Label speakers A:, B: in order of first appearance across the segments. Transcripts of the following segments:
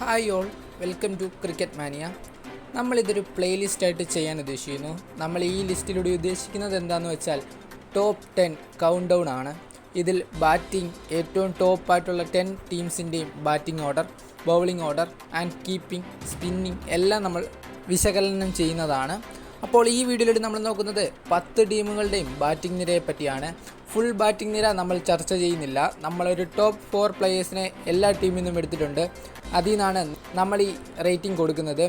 A: Hi all welcome to cricket mania നമ്മളിതൊരു playlist ആയിട്ട് ചെയ്യാൻ ഉദ്ദേശിക്കുന്നു. നമ്മൾ ഈ ലിസ്റ്റിലൂടെ ഉദ്ദേശിക്കുന്നത് എന്താണെന്ന് വെച്ചാൽ ടോപ്പ് ടെൻ കൗണ്ട് ഡൗൺ ആണ്. ഇതിൽ ബാറ്റിംഗ് ഏറ്റവും ടോപ്പായിട്ടുള്ള ten ടീംസിന്റെയും batting order bowling order and keeping spinning എല്ലാം നമ്മൾ വിശകലനം ചെയ്യുന്നതാണ്. അപ്പോൾ ഈ വീഡിയോയിൽ നമ്മൾ നോക്കുന്നത് പത്ത് ടീമുകളുടെയും ബാറ്റിംഗ് നിരയെ പറ്റിയാണ്. ഫുൾ ബാറ്റിംഗ് നിര നമ്മൾ ചർച്ച ചെയ്യുന്നില്ല. നമ്മളൊരു ടോപ്പ് ഫോർ പ്ലേയേഴ്സിനെ എല്ലാ ടീമിൽ നിന്നും എടുത്തിട്ടുണ്ട്. അതിൽ നിന്നാണ് നമ്മൾ ഈ റേറ്റിംഗ് കൊടുക്കുന്നത്.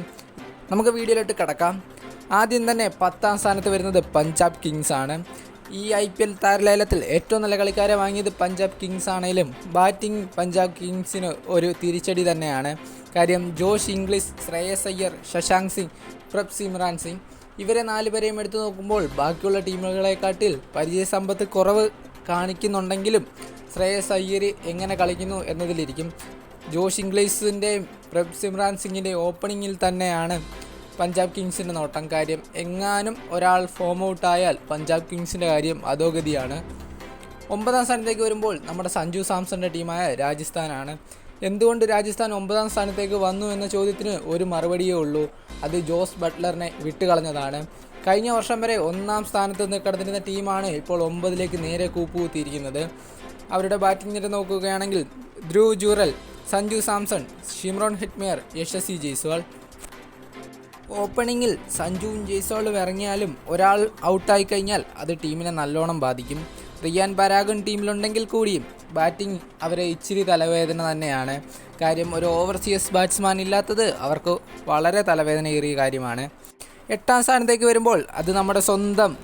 A: നമുക്ക് വീഡിയോയിലോട്ട് കിടക്കാം. ആദ്യം തന്നെ പത്താം സ്ഥാനത്ത് വരുന്നത് പഞ്ചാബ് കിങ്സ് ആണ്. ഈ ഐ പി എൽ താരലേലത്തിൽ ഏറ്റവും നല്ല കളിക്കാരെ വാങ്ങിയത് പഞ്ചാബ് കിങ്സ് ആണെങ്കിലും ബാറ്റിംഗ് പഞ്ചാബ് കിങ്സിന് ഒരു തിരിച്ചടി തന്നെയാണ്. കാര്യം ജോഷ് ഇംഗ്ലീഷ് ശ്രേയസ് അയ്യർ ശശാങ്ക് സിംഗ് പ്രഭ് സിമ്രാൻ സിംഗ്. ഇവരെ നാലുപേരെയും എടുത്തു നോക്കുമ്പോൾ ബാക്കിയുള്ള ടീമുകളെക്കാട്ടിൽ പരിചയസമ്പത്ത് കുറവ് കാണിക്കുന്നുണ്ടെങ്കിലും ശ്രേയസ് അയ്യർ എങ്ങനെ കളിക്കുന്നു എന്നതിലിരിക്കും. ജോഷ് ഇംഗ്ലീഷിന്റെയും പ്രഭ് സിമ്രാൻ സിംഗിന്റെയും ഓപ്പണിങ്ങിൽ തന്നെയാണ് പഞ്ചാബ് കിങ്സിന്റെ നോട്ടം. കാര്യം എങ്ങാനും ഒരാൾ ഫോം ഔട്ടായാൽ പഞ്ചാബ് കിങ്സിന്റെ കാര്യം അധോഗതിയാണ്. ഒമ്പതാം സ്ഥാനത്തേക്ക് വരുമ്പോൾ നമ്മുടെ സഞ്ജു സാംസന്റെ ടീമായ രാജസ്ഥാനാണ്. എന്തുകൊണ്ട് രാജസ്ഥാൻ ഒമ്പതാം സ്ഥാനത്തേക്ക് വന്നു എന്ന ചോദ്യത്തിന് ഒരു മറുപടിയേ ഉള്ളൂ. അത് ജോസ് ബട്ട്ലറിനെ വിട്ടുകളഞ്ഞതാണ്. കഴിഞ്ഞ വർഷം വരെ ഒന്നാം സ്ഥാനത്ത് കിടന്നിരുന്ന ടീമാണ് ഇപ്പോൾ ഒമ്പതിലേക്ക് നേരെ കൂപ്പുകുത്തിയിരിക്കുന്നത്. അവരുടെ ബാറ്റിംഗ് നിര നോക്കുകയാണെങ്കിൽ ധ്രുവ് ജൂറൽ സഞ്ജു സാംസൺ ഷിമ്രോൺ ഹിറ്റ്മിയർ യശസ്വി ജയ്സ്വാൾ. ഓപ്പണിങ്ങിൽ സഞ്ജുവും ജയ്സ്വാളും ഇറങ്ങിയാലും ഒരാൾ ഔട്ടായി കഴിഞ്ഞാൽ അത് ടീമിനെ നല്ലോണം ബാധിക്കും. റിയാൻ പരാഗൻ ടീമിലുണ്ടെങ്കിൽ കൂടിയും ബാറ്റിംഗ് അവരെ ഇച്ചിരി തലവേദന തന്നെയാണ്. കാര്യം ഒരു ഓവർസീസ് ബാറ്റ്സ്മാൻ ഇല്ലാത്തത് അവർക്ക് വളരെ തലവേദനയേറിയ കാര്യമാണ്. എട്ടാം സ്ഥാനത്തേക്ക് വരുമ്പോൾ അത് നമ്മുടെ സ്വന്തം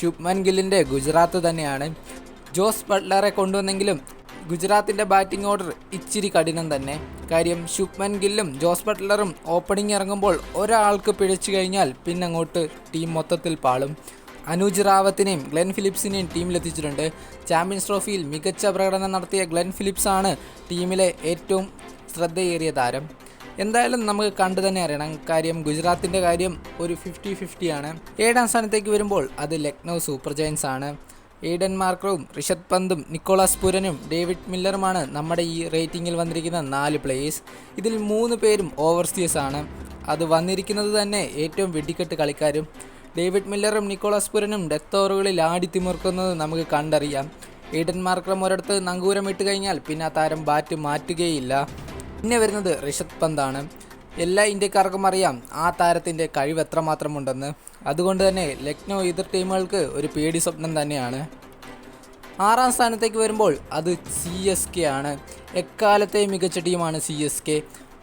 A: ശുഭ്മൻ ഗില്ലിന്റെ ഗുജറാത്ത് തന്നെയാണ്. ജോസ് ബട്ട്ലറെ കൊണ്ടുവന്നെങ്കിലും ഗുജറാത്തിന്റെ ബാറ്റിംഗ് ഓർഡർ ഇച്ചിരി കഠിനം തന്നെ. കാര്യം ശുഭ്മൻ ഗില്ലും ജോസ് ബട്ട്ലറും ഓപ്പണിംഗ് ഇറങ്ങുമ്പോൾ ഒരാൾക്ക് പിഴച്ചു കഴിഞ്ഞാൽ പിന്നെ അങ്ങോട്ട് ടീം മൊത്തത്തിൽ പാളും. അനൂജ് റാവത്തിനെയും ഗ്ലെൻ ഫിലിപ്സിനെയും ടീമിലെത്തിച്ചിട്ടുണ്ട്. ചാമ്പ്യൻസ് ട്രോഫിയിൽ മികച്ച പ്രകടനം നടത്തിയ ഗ്ലെൻ ഫിലിപ്സ് ആണ് ടീമിലെ ഏറ്റവും ശ്രദ്ധയേറിയ താരം. എന്തായാലും നമുക്ക് കണ്ടു തന്നെ അറിയണം. കാര്യം ഗുജറാത്തിന്റെ കാര്യം ഒരു ഫിഫ്റ്റി ഫിഫ്റ്റിയാണ് ഏഴാം സ്ഥാനത്തേക്ക് വരുമ്പോൾ അത് ലക്നൗ സൂപ്പർ ജയൻസ് ആണ്. ഏഡൻ മാർക്കറും ഋഷഭ് പന്തും നിക്കോളാസ് പുരനും ഡേവിഡ് മില്ലറുമാണ് നമ്മുടെ ഈ റേറ്റിംഗിൽ വന്നിരിക്കുന്ന നാല് പ്ലേയേഴ്സ്. ഇതിൽ മൂന്ന് പേരും ഓവർസീസ് ആണ്. അത് വന്നിരിക്കുന്നത് തന്നെ ഏറ്റവും വെടിക്കെട്ട് കളിക്കാരും. ഡേവിഡ് മില്ലറും നിക്കോളാസ് പുരനും ഡെത്ത് ഓവറുകളിൽ ആടി ആടിത്തിമിർക്കുന്നത് നമുക്ക് കണ്ടറിയാം. ഈഡൻ മാർക്കറും ഒരിടത്ത് നങ്കൂരം ഇട്ട് കഴിഞ്ഞാൽ പിന്നെ ആ താരം ബാറ്റ് മാറ്റുകയില്ല. പിന്നെ വരുന്നത് ഋഷഭ് പന്താണ്. എല്ലാ ഇന്ത്യക്കാർക്കും അറിയാം ആ താരത്തിന്റെ കഴിവ് എത്രമാത്രം ഉണ്ടെന്ന് അതുകൊണ്ട് തന്നെ ലക്നൗ എതിർ ടീമുകൾക്ക് ഒരു പേടി സ്വപ്നം തന്നെയാണ്. ആറാം സ്ഥാനത്തേക്ക് വരുമ്പോൾ അത് സി എസ് കെ ആണ്. എക്കാലത്തെ മികച്ച ടീമാണ് സി എസ് കെ.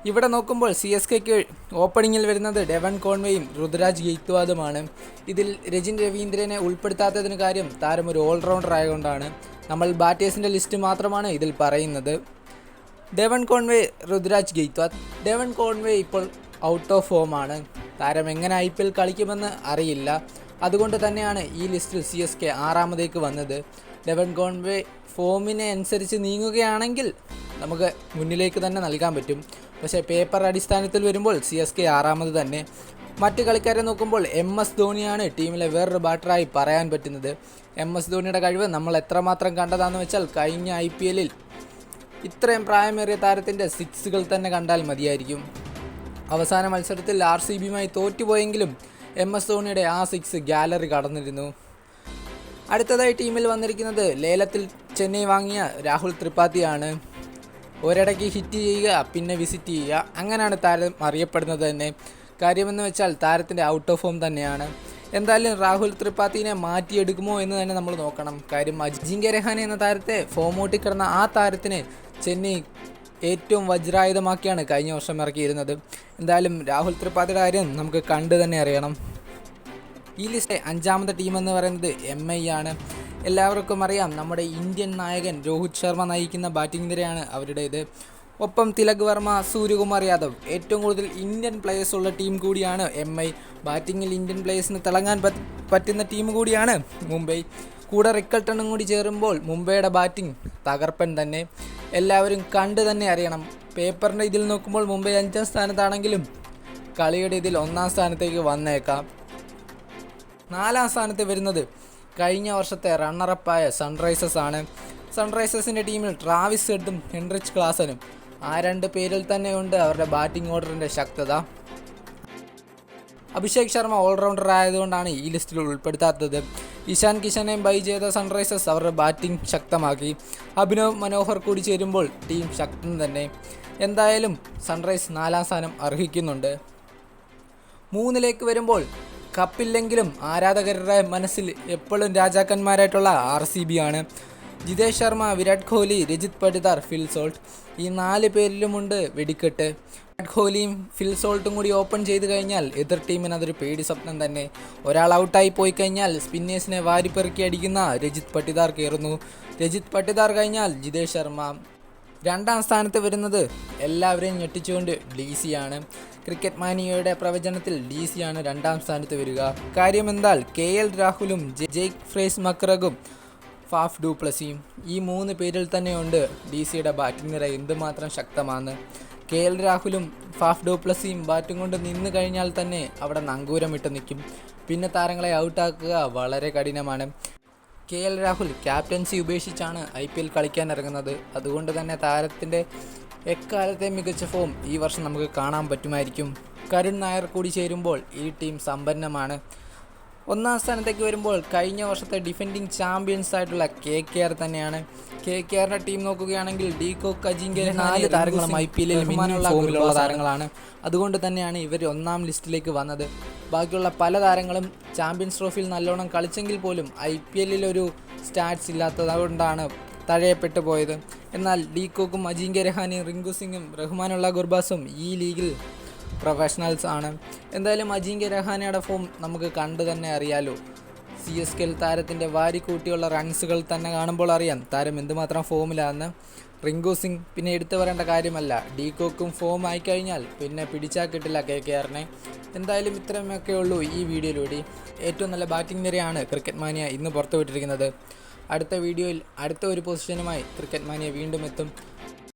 A: ഇവിടെ നോക്കുമ്പോൾ സി എസ് കെക്ക് ഓപ്പണിങ്ങിൽ വരുന്നത് ഡെവൻ കോൺവേയും ഋതുരാജ് ഗെയ്ത്വാദുമാണ്. ഇതിൽ രജിൻ രവീന്ദ്രനെ ഉൾപ്പെടുത്താത്തതിന് കാര്യം താരം ഒരു ഓൾറൗണ്ടർ ആയതുകൊണ്ടാണ്. നമ്മൾ ബാറ്റേഴ്സിന്റെ ലിസ്റ്റ് മാത്രമാണ് ഇതിൽ പറയുന്നത്. Devon Conway Ruturaj Gaikwad. Devon Conway ഇപ്പോൾ ഔട്ട് ഓഫ് ഫോമാണ് താരം എങ്ങനെ ഐ പി എൽ കളിക്കുമെന്ന് അറിയില്ല. അതുകൊണ്ട് തന്നെയാണ് ഈ ലിസ്റ്റിൽ സി എസ് കെ ആറാമതേക്ക് വന്നത്. ഡെവൻ കോൺവേ ഫോമിനെ അനുസരിച്ച് നീങ്ങുകയാണെങ്കിൽ നമുക്ക് മുന്നിലേക്ക് തന്നെ നൽകാൻ പറ്റും. പക്ഷേ പേപ്പർ അടിസ്ഥാനത്തിൽ വരുമ്പോൾ സി എസ് കെ ആറാമത് തന്നെ. മറ്റ് കളിക്കാരെ നോക്കുമ്പോൾ എം എസ് ധോണിയാണ് ടീമിലെ വേറൊരു ബാറ്ററായി പറയാൻ പറ്റുന്നത്. എം എസ് ധോണിയുടെ കഴിവ് നമ്മൾ എത്രമാത്രം കണ്ടതാണെന്ന് വെച്ചാൽ കഴിഞ്ഞ ഐ പി എല്ലിൽ ഇത്രയും പ്രായമേറിയ താരത്തിന്റെ സിക്സുകൾ തന്നെ കണ്ടാൽ മതിയായിരിക്കും. അവസാന മത്സരത്തിൽ ആർ സി ബിയുമായി തോറ്റുപോയെങ്കിലും എം എസ് ധോണിയുടെ ആ സിക്സ് ഗാലറി കടന്നിരുന്നു. അടുത്തതായി ടീമിൽ വന്നിരിക്കുന്നത് ലേലത്തിൽ ചെന്നൈ വാങ്ങിയ രാഹുൽ ത്രിപാഠിയാണ്. ഒരിടയ്ക്ക് ഹിറ്റ് ചെയ്യുക പിന്നെ വിസിറ്റ് ചെയ്യുക അങ്ങനെയാണ് താരം അറിയപ്പെടുന്നത് തന്നെ. കാര്യമെന്ന് വെച്ചാൽ താരത്തിന്റെ ഔട്ട് ഓഫ് ഫോം തന്നെയാണ്. എന്തായാലും രാഹുൽ ത്രിപാഠിനെ മാറ്റിയെടുക്കുമോ എന്ന് തന്നെ നമ്മൾ നോക്കണം. കാര്യം അജിങ്ക്യ രഹാനെ എന്ന താരത്തെ ഫോം ഔട്ടിൽ കിടന്ന ആ താരത്തിന് ചെന്നൈ ഏറ്റവും വജ്രായുധമാക്കിയാണ് കഴിഞ്ഞ വർഷം ഇറക്കിയിരുന്നത്. എന്തായാലും രാഹുൽ ത്രിപാഠിയുടെ കാര്യം നമുക്ക് കണ്ടു തന്നെ അറിയണം. ഈ ലിസ്റ്റ് അഞ്ചാമത്തെ ടീം എന്ന് പറയുന്നത് എം ഐ ആണ്. എല്ലാവർക്കും അറിയാം നമ്മുടെ ഇന്ത്യൻ നായകൻ രോഹിത് ശർമ്മ നയിക്കുന്ന ബാറ്റിംഗ് നിരയാണ് അവരുടേത്. ഒപ്പം തിലക് വർമ്മ സൂര്യകുമാർ യാദവ് ഏറ്റവും കൂടുതൽ ഇന്ത്യൻ പ്ലേയേഴ്സ് ഉള്ള ടീം കൂടിയാണ് എം ഐ ബാറ്റിങ്ങിൽ ഇന്ത്യൻ പ്ലേയേഴ്സിന് തിളങ്ങാൻ പറ്റുന്ന ടീം കൂടിയാണ് മുംബൈ. കൂടെ റിക്കൾട്ടണും കൂടി ചേരുമ്പോൾ മുംബൈയുടെ ബാറ്റിംഗ് തകർപ്പൻ തന്നെ. എല്ലാവരും കണ്ട് തന്നെ അറിയണം. പേപ്പറിന്റെ ഇതിൽ നോക്കുമ്പോൾ മുംബൈ അഞ്ചാം സ്ഥാനത്താണെങ്കിലും കളിയുടെ ഇതിൽ ഒന്നാം സ്ഥാനത്തേക്ക് വന്നേക്കാം. നാലാം സ്ഥാനത്ത് വരുന്നത് കഴിഞ്ഞ വർഷത്തെ റണ്ണറപ്പായ സൺറൈസേഴ്സ് ആണ്. സൺറൈസേഴ്സിന്റെ ടീമിൽ ട്രാവിസ് ഹെഡും ഹെൻറിച്ച് ക്ലാസനും ആ രണ്ട് പേരിൽ തന്നെയുണ്ട് അവരുടെ ബാറ്റിംഗ് ഓർഡറിന്റെ ശക്തത. അഭിഷേക് ശർമ്മ ഓൾറൗണ്ടർ ആയതുകൊണ്ടാണ് ഈ ലിസ്റ്റിൽ ഉൾപ്പെടുത്താത്തത്. ഇഷാൻ കിഷനെയും ബൈ ചെയ്ത സൺറൈസേഴ്സ് അവരുടെ ബാറ്റിംഗ് ശക്തമാക്കി. അഭിനവ് മനോഹർ കൂടി ചേരുമ്പോൾ ടീം ശക്തം തന്നെ. എന്തായാലും സൺറൈസ് നാലാം സ്ഥാനം അർഹിക്കുന്നുണ്ട്. മൂന്നിലേക്ക് വരുമ്പോൾ കപ്പില്ലെങ്കിലും ആരാധകരുടെ മനസ്സിൽ എപ്പോഴും രാജാക്കന്മാരായിട്ടുള്ള ആർ സി ബി ആണ്. Jitesh Sharma Virat Kohli Rajat Patidar Phil Salt. ഈ നാല് പേരിലുമുണ്ട് വെടിക്കെട്ട്. വിരാട് കോഹ്ലിയും ഫിൽ സോൾട്ടും കൂടി ഓപ്പൺ ചെയ്ത് കഴിഞ്ഞാൽ എതിർ ടീമിന് അതൊരു പേടി സ്വപ്നം തന്നെ. ഒരാൾ ഔട്ടായി പോയി കഴിഞ്ഞാൽ സ്പിന്നേഴ്സിനെ വാരിപ്പെറുക്കി അടിക്കുന്ന രജിത് പട്ടിദാർ കയറുന്നു. രജിത് പട്ടിദാർ കഴിഞ്ഞാൽ ജിതേഷ് ശർമ്മ. രണ്ടാം സ്ഥാനത്ത് വരുന്നത് എല്ലാവരെയും ഞെട്ടിച്ചുകൊണ്ട് ഡി ആണ്. ക്രിക്കറ്റ് മാനിയയുടെ പ്രവചനത്തിൽ ഡി സി ആണ് രണ്ടാം സ്ഥാനത്ത് വരിക. കാര്യം എന്താൽ കെ എൽ രാഹുലും ജെയ്ക്ക് ഫ്രേസ് മക്രഗും ഫാഫ് ഡൂപ്ലസിയും ഈ മൂന്ന് പേരിൽ തന്നെയുണ്ട് ഡി സിയുടെ ബാറ്റിംഗ് നിര എന്തുമാത്രം ശക്തമാണ്. കെ എൽ രാഹുലും ഫാഫ് ഡൂപ്ലസിയും ബാറ്റും കൊണ്ട് നിന്ന് കഴിഞ്ഞാൽ തന്നെ അവിടെ നങ്കൂരമിട്ട് നിൽക്കും. പിന്നെ താരങ്ങളെ ഔട്ടാക്കുക വളരെ കഠിനമാണ്. കെ എൽ രാഹുൽ ക്യാപ്റ്റൻസി ഉപേക്ഷിച്ചാണ് ഐ പി എൽ കളിക്കാൻ ഇറങ്ങുന്നത്. അതുകൊണ്ട് തന്നെ താരത്തിന്റെ എക്കാലത്തെ മികച്ച ഫോം ഈ വർഷം നമുക്ക് കാണാൻ പറ്റുമായിരിക്കും. കരുൺ നായർ കൂടി ചേരുമ്പോൾ ഈ ടീം സമ്പന്നമാണ്. ഒന്നാം സ്ഥാനത്തേക്ക് വരുമ്പോൾ കഴിഞ്ഞ വർഷത്തെ ഡിഫെൻഡിങ് ചാമ്പ്യൻസ് ആയിട്ടുള്ള കെ കെ ആർ തന്നെയാണ്. കെ കെ ആറിന്റെ ടീം നോക്കുകയാണെങ്കിൽ ഡി കോ അജിങ്ക്യ നാല് താരങ്ങളും ഐ പി എല്ലിൽ ഫോമിലുള്ള താരങ്ങളാണ്. അതുകൊണ്ട് തന്നെയാണ് ഇവർ ഒന്നാം ലിസ്റ്റിലേക്ക് വന്നത്. ബാക്കിയുള്ള പല താരങ്ങളും ചാമ്പ്യൻസ് ട്രോഫിയിൽ നല്ലോണം കളിച്ചെങ്കിൽ പോലും ഐ പി എല്ലിൽ ഒരു സ്റ്റാറ്റ്സ് ഇല്ലാത്തതുകൊണ്ടാണ് തഴയപ്പെട്ടു പോയത്. എന്നാൽ ഡി കോക്കും അജിങ്ക്യ രഹാനെയും റിങ്കു സിംഗും റഹ്മാനുള്ള ഗുർബാസും ഈ ലീഗിൽ പ്രൊഫഷണൽസ് ആണ്. എന്തായാലും അജിങ്ക്യ രഹാനയുടെ ഫോം നമുക്ക് കണ്ടു തന്നെ അറിയാലോ. സി എസ് കെൽ താരത്തിന്റെ വാരിക്കൂട്ടിയുള്ള റൺസുകൾ തന്നെ കാണുമ്പോൾ അറിയാം താരം എന്തുമാത്രം ഫോമിലാണെന്ന് റിങ്കു സിംഗ് പിന്നെ എടുത്തു പറയേണ്ട കാര്യമല്ല. ഡി കോക്കും ഫോം ആയി കഴിഞ്ഞാൽ പിന്നെ പിടിച്ചാൽ കിട്ടില്ല കെ കെ ആറിനെ. എന്തായാലും ഇത്രയുമൊക്കെ ഉള്ളൂ ഈ വീഡിയോയിലൂടെ. ഏറ്റവും നല്ല ബാറ്റിംഗ് നിരയാണ് ക്രിക്കറ്റ് മാനിയ ഇന്ന് പുറത്തുവിട്ടിരിക്കുന്നത്. അടുത്ത വീഡിയോയിൽ അടുത്ത ഒരു പൊസിഷനുമായി ക്രിക്കറ്റ് മാനിയ വീണ്ടും എത്തും.